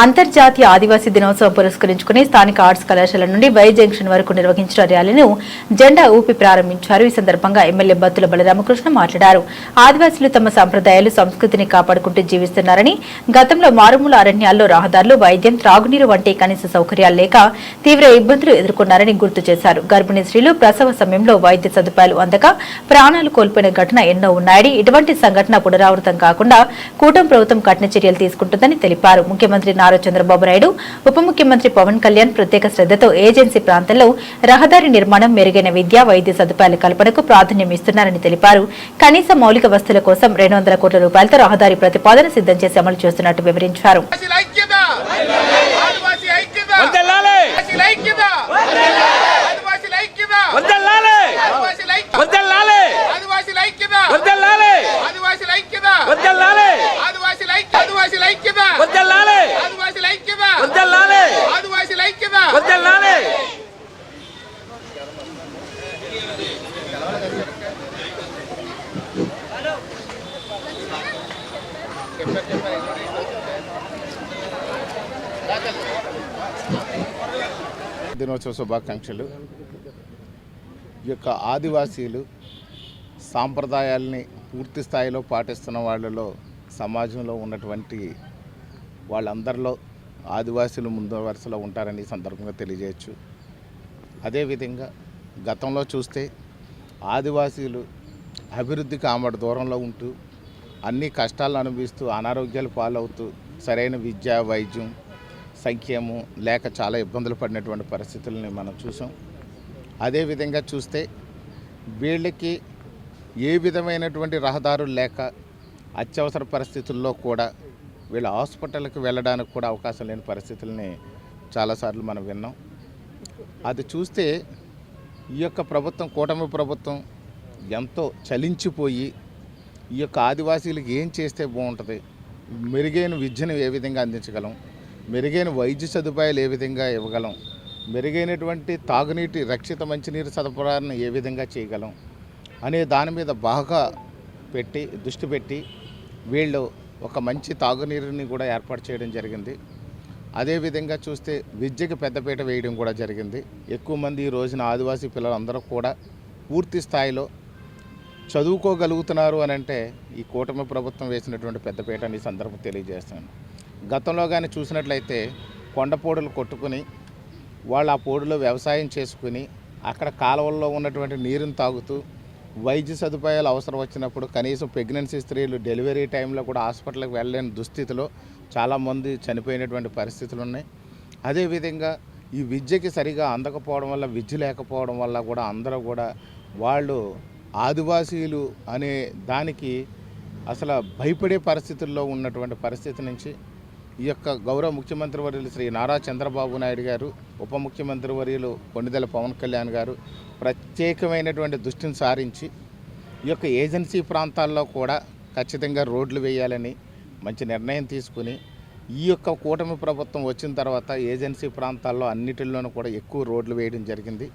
అంతర్జాతీయ ఆదివాసీ దినోత్సవం పురస్కరించుకుని స్థానిక ఆర్ట్స్ కళాశాల నుండి వై జంక్షన్ వరకు నిర్వహించిన ర్యాలీను జెండా ఊపి ప్రారంభించారు. ఈ సందర్భంగా ఎమ్మెల్యే బత్తుల బలరామకృష్ణ మాట్లాడారు. ఆదివాసీలు తమ సంప్రదాయాలు సంస్కృతిని కాపాడుకుంటూ జీవిస్తున్నారని గతంలో మారుమూల అరణ్యాల్లో రహదారులు వైద్యం త్రాగునీరు వంటి కనీస సౌకర్యాలు లేక తీవ్ర ఇబ్బందులు ఎదుర్కొన్నారని గుర్తు చేశారు. గర్భిణీ స్త్రీలు ప్రసవ సమయంలో వైద్య సదుపాయాలు అందక ప్రాణాలు కోల్పోయిన ఘటన ఎన్నో ఉన్నాయని ఇటువంటి సంఘటన పునరావృతం కాకుండా కూటమి ప్రభుత్వం కఠిన చర్యలు తీసుకుంటుందని తెలిపారు. ముఖ్యమంత్రి నారా చంద్రబాబు నాయుడు ఉప ముఖ్యమంత్రి పవన్ కళ్యాణ్ ప్రత్యేక శ్రద్ధతో ఏజెన్సీ ప్రాంతంలో రహదారి నిర్మాణం మెరుగైన విద్య వైద్య సదుపాయాల కల్పనకు ప్రాధాన్యం ఇస్తున్నారని తెలిపారు. కనీస మౌలిక వస్తువుల కోసం రెండు వందల కోట్ల రూపాయలతో రహదారి ప్రతిపాదన సిద్ధం చేసి అమలు చేస్తున్నట్టు వివరించారు. దినోత్సవ శుభాకాంక్షలు. ఈ యొక్క ఆదివాసీలు సాంప్రదాయాల్ని పూర్తి స్థాయిలో పాటిస్తున్న వాళ్ళలో సమాజంలో ఉన్నటువంటి వాళ్ళందరిలో ఆదివాసీలు ముందు వరుసలో ఉంటారని సందర్భంగా తెలియజేయచ్చు. అదేవిధంగా గతంలో చూస్తే ఆదివాసీలు అభివృద్ధికి ఆమడ దూరంలో ఉంటూ అన్ని కష్టాలను అనుభవిస్తూ అనారోగ్యాలు పాలవుతూ సరైన విద్య వైద్యం సంఖ్యము లేక చాలా ఇబ్బందులు పడినటువంటి పరిస్థితులని మనం చూసాం. అదేవిధంగా చూస్తే వీళ్ళకి ఏ విధమైనటువంటి రహదారులు లేక అత్యవసర పరిస్థితుల్లో కూడా వీళ్ళ హాస్పిటల్కి వెళ్ళడానికి కూడా అవకాశం లేని పరిస్థితుల్ని చాలాసార్లు మనం విన్నాం. అది చూస్తే ఈ యొక్క ప్రభుత్వం కూటమి ప్రభుత్వం ఎంతో చలించిపోయి ఈ యొక్క ఆదివాసీలకు ఏం చేస్తే బాగుంటుంది? మెరుగైన విద్యను ఏ విధంగా అందించగలం? మెరుగైన వైద్య సదుపాయాలు ఏ విధంగా ఇవ్వగలం? మెరుగైనటువంటి తాగునీటి రక్షిత మంచినీరు సరఫరాను ఏ విధంగా చేయగలం? అనే దాని మీద బాగా పెట్టి దృష్టి పెట్టి వీళ్ళు ఒక మంచి తాగునీరుని కూడా ఏర్పాటు చేయడం జరిగింది. అదేవిధంగా చూస్తే విద్యకి పెద్దపీట వేయడం కూడా జరిగింది. ఎక్కువ మంది ఈ రోజున ఆదివాసీ పిల్లలందరూ కూడా పూర్తి స్థాయిలో చదువుకోగలుగుతున్నారు అని అంటే ఈ కూటమి ప్రభుత్వం వేసినటువంటి పెద్దపీట అని సందర్భం తెలియజేస్తాను గతంలో కానీ చూసినట్లయితే కొండపోడులు కొట్టుకుని వాళ్ళు ఆ పోడులో వ్యవసాయం చేసుకుని అక్కడ కాలువల్లో ఉన్నటువంటి నీరుని తాగుతూ వైద్య సదుపాయాలు అవసరం వచ్చినప్పుడు కనీసం ప్రెగ్నెన్సీ స్త్రీలు డెలివరీ టైంలో కూడా హాస్పిటల్కి వెళ్ళలేని దుస్థితిలో చాలామంది చనిపోయినటువంటి పరిస్థితులు ఉన్నాయి. అదేవిధంగా ఈ విద్యకి సరిగా అందకపోవడం వల్ల విద్య లేకపోవడం వల్ల కూడా అందరూ కూడా వాళ్ళు ఆదివాసీలు అనే దానికి అసలు భయపడే పరిస్థితుల్లో ఉన్నటువంటి పరిస్థితి నుంచి ఈ యొక్క గౌరవ ముఖ్యమంత్రి వర్యులు శ్రీ నారా చంద్రబాబు నాయుడు గారు ఉప ముఖ్యమంత్రి వర్యులు కొన్నిదెల పవన్ కళ్యాణ్ గారు ప్రత్యేకమైనటువంటి దృష్టిని సారించి ఈ యొక్క ఏజెన్సీ ప్రాంతాల్లో కూడా ఖచ్చితంగా రోడ్లు వేయాలని మంచి నిర్ణయం తీసుకుని ఈ యొక్క కూటమి ప్రభుత్వం వచ్చిన తర్వాత ఏజెన్సీ ప్రాంతాల్లో అన్నిటిలోనూ కూడా ఎక్కువ రోడ్లు వేయడం జరిగింది.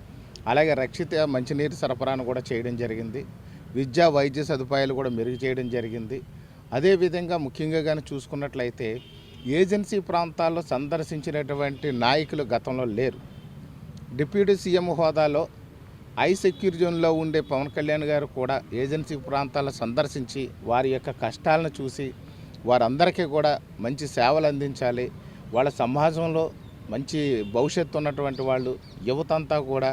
అలాగే రక్షిత మంచినీరు సరఫరాను కూడా చేయడం జరిగింది. విద్యా వైద్య సదుపాయాలు కూడా మెరుగు చేయడం జరిగింది. అదేవిధంగా ముఖ్యంగా కానీ చూసుకున్నట్లయితే ఏజెన్సీ ప్రాంతాల్లో సందర్శించినటువంటి నాయకులు గతంలో లేరు. డిప్యూటీ సీఎం హోదాలో ఐ సెక్యూర్ జోన్లో ఉండే పవన్ కళ్యాణ్ గారు కూడా ఏజెన్సీ ప్రాంతాలను సందర్శించి వారి యొక్క కష్టాలను చూసి వారందరికీ కూడా మంచి సేవలు అందించాలి. వాళ్ళ సమాజంలో మంచి భవిష్యత్తు ఉన్నటువంటి వాళ్ళు యువతంతా కూడా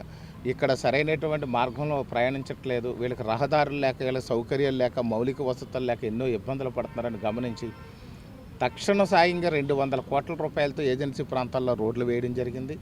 ఇక్కడ సరైనటువంటి మార్గంలో ప్రయాణించట్లేదు. వీళ్ళకి రహదారులు లేక వీళ్ళ సౌకర్యాలు లేక మౌలిక వసతులు లేక ఎన్నో ఇబ్బందులు పడుతున్నారని గమనించి తక్షణ సాయంగా రెండు వందల కోట్ల రూపాయలతో ఏజెన్సీ ప్రాంతాల్లో రోడ్లు వేయడం జరిగింది.